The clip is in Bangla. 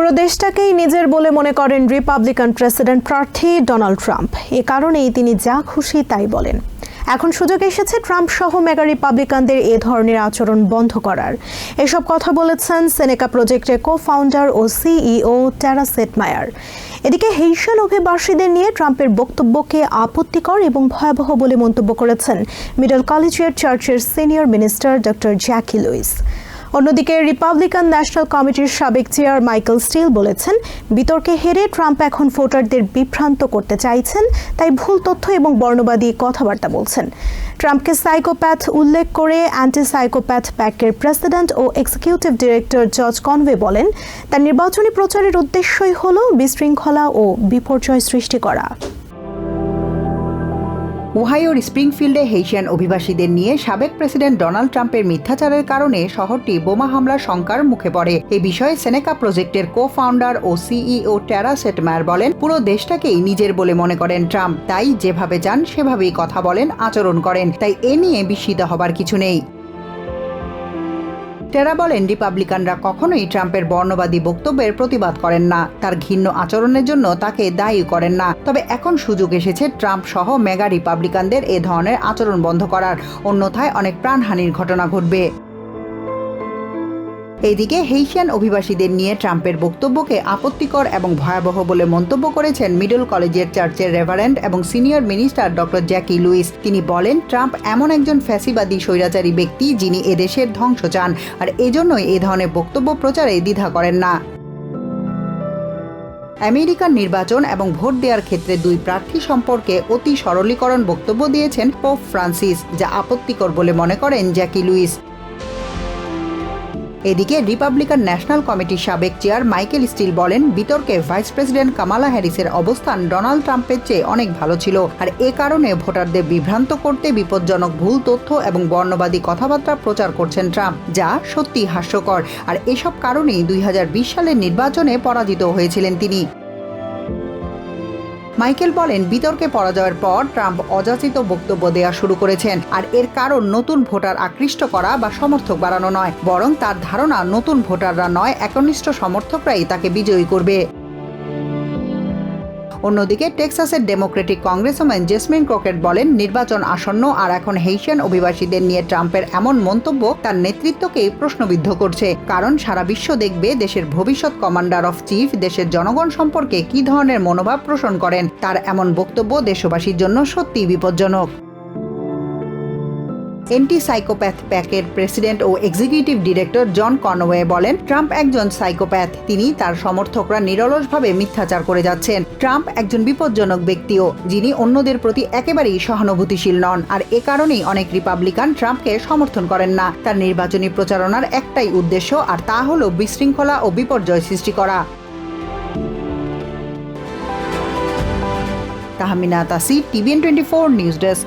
পুরো দেশটাকেই নিজের বলে মনে করেন রিপাবলিকান প্রেসিডেন্ট প্রার্থী ডোনাল্ড ট্রাম্প এ কারণেই তিনি যা খুশি তাই বলেন। এখন সুযোগ এসেছে ট্রাম্প সহ মেগা রিপাবলিকানদের এ ধরনের আচরণ বন্ধ করার। এসব কথা বলেছেন সেনেকা প্রজেক্টের কো ফাউন্ডার ও সিইও টেরা সেটমায়ার এদিকে হেইশাল অভিবাসীদের নিয়ে ট্রাম্পের বক্তব্যকে আপত্তিকর এবং ভয়াবহ বলে মন্তব্য করেছেন মিডল কলেজিয়েট চার্চের senior minister doctor Jacqui Lewis অন্যদিকে রিপাবলিকান ন্যাশনাল কমিটির সাবেক চেয়ার মাইকেল স্টিল বলেছেন, বিতর্কে হেরে ট্রাম্প এখন ভোটারদের বিভ্রান্ত করতে চাইছেন, তাই ভুল তথ্য এবং বর্ণবাদী কথাবার্তা বলছেন। ট্রাম্পকে সাইকোপ্যাথ উল্লেখ করে অ্যান্টি সাইকোপ্যাথ প্যাকের প্রেসিডেন্ট ও এক্সিকিউটিভ ডিরেক্টর জর্জ কনভে বলেন, তার নির্বাচনী প্রচারের উদ্দেশ্যই হল বিশৃঙ্খলা ও বিপর্যয় সৃষ্টি করা। ওহাইওর স্প্রিংফিল্ডে হেইশিয়ান অভিবাসীদের নিয়ে সাবেক প্রেসিডেন্ট ডোনাল্ড ট্রাম্পের মিথ্যাচারের কারণে শহরটি বোমা হামলার শঙ্কার মুখে পড়ে। এ বিষয়ে সেনেকা প্রজেক্টের কো ফাউন্ডার ও সিইও টেরা সেটমায়ার বলেন, পুরো দেশটাকেই নিজের বলে মনে করেন ট্রাম্প। তাই যেভাবে যান, সেভাবেই কথা বলেন, আচরণ করেন। তাই এ নিয়ে বিস্মিত হবার কিছু নেই। টেরা বলেন, রিপাবলিকানরা কখনোই ট্রাম্পের বর্ণবাদী বক্তব্যের প্রতিবাদ করেন না। তার ঘিন্ন আচরণের জন্য তাকে দায়ী করেন না। তবে এখন সুযোগ এসেছে ট্রাম্প সহ মেগা রিপাবলিকানদের এ ধরনের আচরণ বন্ধ করার। অন্যথায় অনেক প্রাণহানির ঘটনা ঘটবে। এদিকে হেইশিয়ান অভিবাসীদের নিয়ে ট্রাম্পের বক্তব্যকে আপত্তিকর এবং ভয়াবহ বলে মন্তব্য করেছেন মিডল কলেজের চার্চের রেভারেন্ড এবং senior minister doctor Jacqui Lewis. তিনি বলেন, ট্রাম্প এমন একজন ফ্যাসিবাদী স্বৈরাচারী ব্যক্তি যিনি এদেশের ধ্বংস চান, আর এজন্যই এ ধরনের বক্তব্য প্রচারে দ্বিধা করেন না। আমেরিকান নির্বাচন এবং ভোট দেওয়ার ক্ষেত্রে দুই প্রার্থী সম্পর্কে অতি সরলীকরণ বক্তব্য দিয়েছেন পোপ ফ্রান্সিস, যা আপত্তিকর বলে মনে করেন জ্যাকি লুইস। এদিকে রিপাবলিকান ন্যাশনাল কমিটির সাবেক চেয়ার মাইকেল স্টিল বলেন, বিতর্কে ভাইস প্রেসিডেন্ট কামালা হ্যারিসের অবস্থান ডোনাল্ড ট্রাম্পের চেয়ে অনেক ভালো ছিল। আর এ কারণে ভোটারদের বিভ্রান্ত করতে বিপজ্জনক ভুল তথ্য এবং বর্ণবাদী কথাবার্তা প্রচার করছেন ট্রাম্প যা সত্যি হাস্যকর। আর এসব কারণেই দুই হাজার বিশ সালের নির্বাচনে পরাজিত হয়েছিলেন তিনি। মাইকেল বলেন, বিতর্কে পরাজয়ের পর ট্রাম্প অযাচিত বক্তব্য দেওয়া শুরু করেছেন, আর এর কারণ নতুন ভোটার আকৃষ্ট করা বা সমর্থক বাড়ানো নয়, বরং তার ধারণা নতুন ভোটাররা নয়, একনিষ্ঠ সমর্থকরাই তাকে বিজয়ী করবে। অন্যদিকে টেক্সাসের ডেমোক্রেটিক কংগ্রেসম্যান জেসমিন ক্রকেট বলেন, নির্বাচন আসন্ন আর এখন হেইশিয়ান অভিবাসীদের নিয়ে ট্রাম্পের এমন মন্তব্য তার নেতৃত্বকে প্রশ্নবিদ্ধ করছে। কারণ সারা বিশ্ব দেখবে দেশের ভবিষ্যৎ কমান্ডার অফ চিফ দেশের জনগণ সম্পর্কে কি ধরনের মনোভাব পোষণ করেন, তার এমন বক্তব্য দেশবাসীর জন্য সত্যিই বিপজ্জনক। এন্টি সাইকোপ্যাথ প্যাকের প্রেসিডেন্ট ও এক্সিকিউটিভ ডিরেক্টর জন কনওয়ে বলেন ট্রাম্প একজন সাইকোপ্যাথ তিনি তার সমর্থকরা নিরলসভাবে মিথ্যাচার করে যাচ্ছেন। ট্রাম্প একজন বিপজ্জনক ব্যক্তিও, যিনি অন্যদের প্রতি একেবারেই সহানুভূতিশীল নন। আর এ কারণেই অনেক রিপাবলিকান ট্রাম্পকে সমর্থন করেন না। তার নির্বাচনী প্রচারণার একটাই উদ্দেশ্য, আর তা হল বিশৃঙ্খলা ও বিপর্যয় সৃষ্টি করা। Tahmina Tasi TVN twenty four news desk.